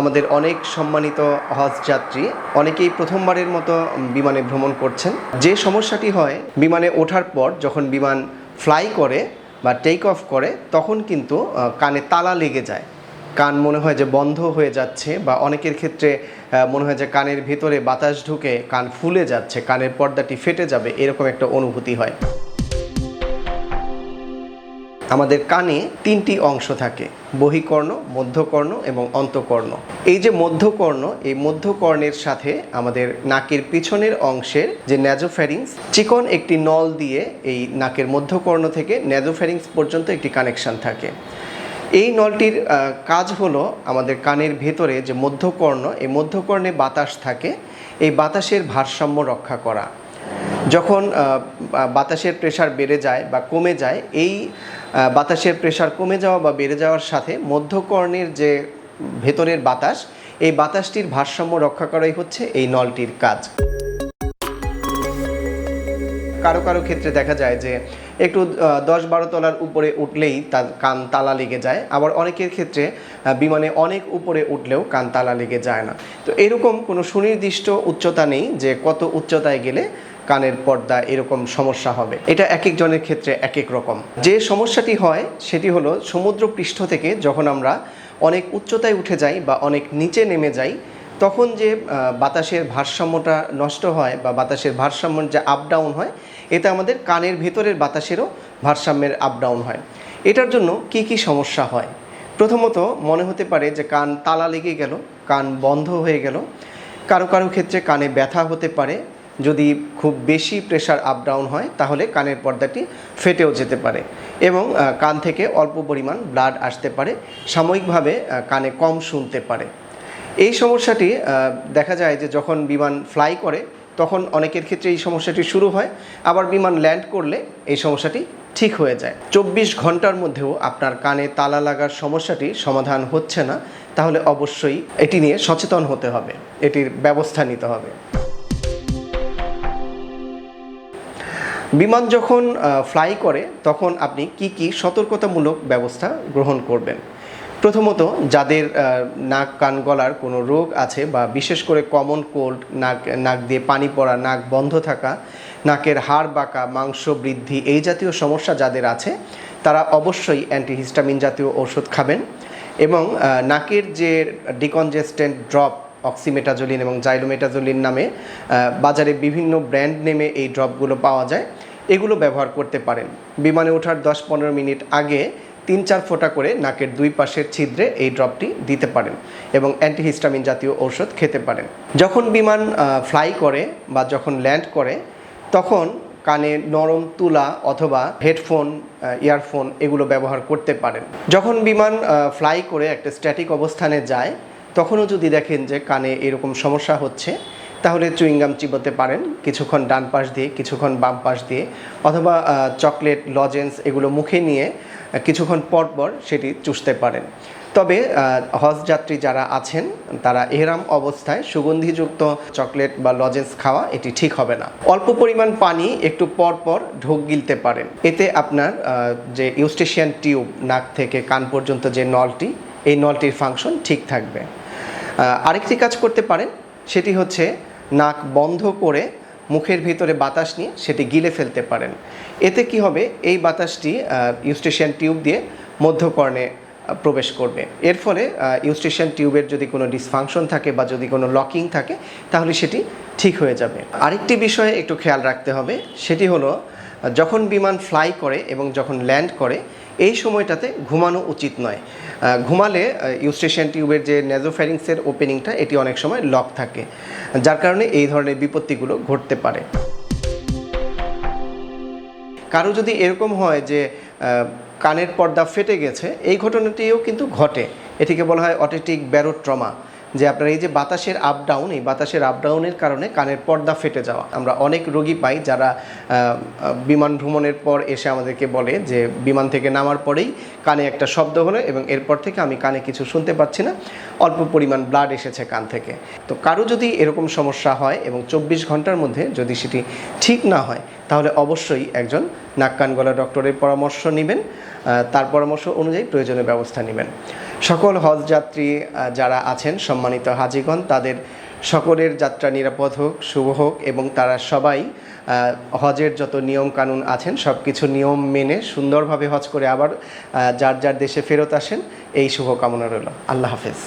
আমাদের অনেক সম্মানিত হজ যাত্রী অনেকেই প্রথমবারের মতো বিমানে ভ্রমণ করছেন। যে সমস্যাটি হয়, বিমানে ওঠার পর যখন বিমান ফ্লাই করে বা টেক অফ করে, তখন কিন্তু কানে তালা লেগে যায়। কান মনে হয় যে বন্ধ হয়ে যাচ্ছে বা অনেকের ক্ষেত্রে মনে হয় যে কানের ভেতরে বাতাস ঢুকে কান ফুলে যাচ্ছে, কানের পর্দাটি ফেটে যাবে, এরকম একটা অনুভূতি হয়। আমাদের কানে তিনটি অংশ থাকে, বহিকর্ণ, মধ্যকর্ণ এবং অন্তকর্ণ। এই যে মধ্যকর্ণ, এই মধ্যকর্ণের সাথে আমাদের নাকের পিছনের অংশের যে ন্যাজোফ্যারিংস চিকন একটি নল দিয়ে এই নাকের মধ্যকর্ণ থেকে ন্যাজোফ্যারিংস পর্যন্ত একটি কানেকশন থাকে। এই নলটির কাজ হলো আমাদের কানের ভেতরে যে মধ্যকর্ণ, এই মধ্যকর্ণে বাতাস থাকে, এই বাতাসের ভারসাম্য রক্ষা করা। যখন বাতাসের প্রেশার বেড়ে যায় বা কমে যায়, এই বাতাসের প্রেশার কমে যাওয়া বা বেড়ে যাওয়ার সাথে মধ্যকর্ণের যে ভেতরের বাতাস, এই বাতাসটির ভারসাম্য রক্ষা করাই হচ্ছে এই নলটির কাজ। কারও কারও ক্ষেত্রে দেখা যায় যে একটু দশ বারো তলার উপরে উঠলেই তার কান তালা লেগে যায়, আবার অনেকের ক্ষেত্রে বিমানে অনেক উপরে উঠলেও কান তালা লেগে যায় না। তো এরকম কোনো সুনির্দিষ্ট উচ্চতা নেই যে কত উচ্চতায় গেলে কানের পর্দা এরকম সমস্যা হবে। এটা এক একজনের ক্ষেত্রে এক এক রকম। যে সমস্যাটি হয়, সেটি হলো সমুদ্র পৃষ্ঠ থেকে যখন আমরা অনেক উচ্চতায় উঠে যাই বা অনেক নিচে নেমে যাই, তখন যে বাতাসের ভারসাম্যটা নষ্ট হয় বা বাতাসের ভারসাম্য যে আপ ডাউন হয়, এতে আমাদের কানের ভেতরের বাতাসেরও ভারসাম্যের আপ ডাউন হয়। এটার জন্য কি কি সমস্যা হয়? প্রথমত মনে হতে পারে যে কান তালা লেগে গেল, কান বন্ধ হয়ে গেল। কারও কারও ক্ষেত্রে কানে ব্যথা হতে পারে যদি খুব বেশি প্রেশার আপ ডাউন হয়, তাহলে কানের পর্দাটি ফেটেও যেতে পারে এবং কান থেকে অল্প পরিমাণ ব্লাড আসতে পারে, সাময়িকভাবে কানে কম শুনতে পারে। এই সমস্যাটি দেখা যায় যে যখন বিমান ফ্লাই করে, তখন অনেকের ক্ষেত্রে এই সমস্যাটি শুরু হয়, আবার বিমান ল্যান্ড করলে এই সমস্যাটি ঠিক হয়ে যায়। চব্বিশ ঘণ্টার মধ্যেও আপনার কানে তালা লাগার সমস্যাটি সমাধান হচ্ছে না, তাহলে অবশ্যই এটি নিয়ে সচেতন হতে হবে, এটির ব্যবস্থা নিতে হবে। বিমান যখন ফ্লাই করে, তখন আপনি কি কি সতর্কতামূলক ব্যবস্থা গ্রহণ করবেন? প্রথমত, যাদের নাক, কান, গলার কোনো রোগ আছে বা বিশেষ করে কমন কোল্ড নাক নাক দিয়ে পানি পড়া, নাক বন্ধ থাকা, নাকের হাড় বাঁকা, মাংস বৃদ্ধি, এই জাতীয় সমস্যা যাদের আছে, তারা অবশ্যই অ্যান্টিহিস্টামিন জাতীয় ওষুধ খাবেন এবং নাকের যে ডিকনজেস্টেন্ট ড্রপ অক্সিমেটাজোলিন এবং জাইলোমেটাজোলিন নামে বাজারে বিভিন্ন ব্র্যান্ড নেমে এই ড্রপগুলো পাওয়া যায়। এগুলো ব্যবহার করতে পারেন। বিমানে ওঠার দশ পনেরো মিনিট আগে তিন চার ফোঁটা করে নাকের দুই পাশের ছিদ্রে এই ড্রপটি দিতে পারেন এবং অ্যান্টিহিস্টামিন জাতীয় ঔষধ খেতে পারেন। যখন বিমান ফ্লাই করে বা যখন ল্যান্ড করে, তখন কানে নরম তুলা অথবা হেডফোন ইয়ারফোন এগুলো ব্যবহার করতে পারেন। যখন বিমান ফ্লাই করে একটা স্ট্যাটিক অবস্থানে যায় তখনও যদি দেখেন যে কানে এরকম সমস্যা হচ্ছে, তাহলে চুইংগাম চিবোতে পারেন। কিছুক্ষণ ডান পাশ দিয়ে, কিছুক্ষণ বাম পাশ দিয়ে, অথবা চকলেট, লজেন্স এগুলো মুখে নিয়ে কিছুক্ষণ পর পর সেটি চুষতে পারেন। তবে হজ যাত্রী যারা আছেন, তারা এহরাম অবস্থায় সুগন্ধিযুক্ত চকলেট বা লজেন্স খাওয়া এটি ঠিক হবে না। অল্প পরিমাণ পানি একটু পর পর ঢোক গিলতে পারেন। এতে আপনার যে ইউস্টেশিয়ান টিউব, নাক থেকে কান পর্যন্ত যে নলটি, এই নলটির ফাংশন ঠিক থাকবে। আরেকটি কাজ করতে পারেন, সেটি হচ্ছে নাক বন্ধ করে মুখের ভিতরে বাতাস নিয়ে সেটি গিলে ফেলতে পারেন। এতে কি হবে? এই বাতাসটি ইউস্টেশিয়ান টিউব দিয়ে মধ্যকর্ণে প্রবেশ করবে। এর ফলে ইউস্টেশিয়ান টিউবের যদি কোনো ডিসফাংশন থাকে বা যদি কোনো লকিং থাকে, তাহলে সেটি ঠিক হয়ে যাবে। আরেকটি বিষয়ে একটু খেয়াল রাখতে হবে, সেটি হলো যখন বিমান ফ্লাই করে এবং যখন ল্যান্ড করে এই সময়টাতে ঘুমানো উচিত নয়। ঘুমালে ইউস্টেশিয়ান টিউবের যে নেজোফ্যারিংসের ওপেনিংটা এটি অনেক সময় লক থাকে, যার কারণে এই ধরনের বিপত্তিগুলো ঘটতে পারে। কারও যদি এরকম হয় যে কানের পর্দা ফেটে গেছে, এই ঘটনাটিও কিন্তু ঘটে। এটিকে বলা হয় অটেটিক ব্যারো ট্রমা যে আপনার এই যে বাতাসের আপ ডাউন এই বাতাসের আপ ডাউনের কারণে কানের পর্দা ফেটে যাওয়া। আমরা অনেক রোগী পাই যারা বিমান ভ্রমণের পর এসে আমাদেরকে বলে যে বিমান থেকে নামার পরেই কানে একটা শব্দ হলো এবং এরপর থেকে আমি কানে কিছু শুনতে পাচ্ছি না। অল্প পরিমাণ ব্লাড এসেছে কান থেকে। তো কারও যদি এরকম সমস্যা হয় এবং চব্বিশ ঘণ্টার মধ্যে যদি সেটি ঠিক না হয়, তাহলে অবশ্যই একজন নাক কান গলা ডক্টরের পরামর্শ নেবেন তার পরামর্শ অনুযায়ী প্রয়োজনীয় ব্যবস্থা নেবেন। সকল হজ যাত্রী যারা আছেন সম্মানিত হাজিগণ, তাদের সকলের যাত্রা নিরাপদ হোক, শুভ হোক এবং তারা সবাই হজের যত নিয়ম কানুন আছেন সব কিছু নিয়ম মেনে সুন্দরভাবে হজ করে আবার যার যার দেশে ফেরত আসেন, এই শুভকামনা রইল। আল্লাহ হাফেজ।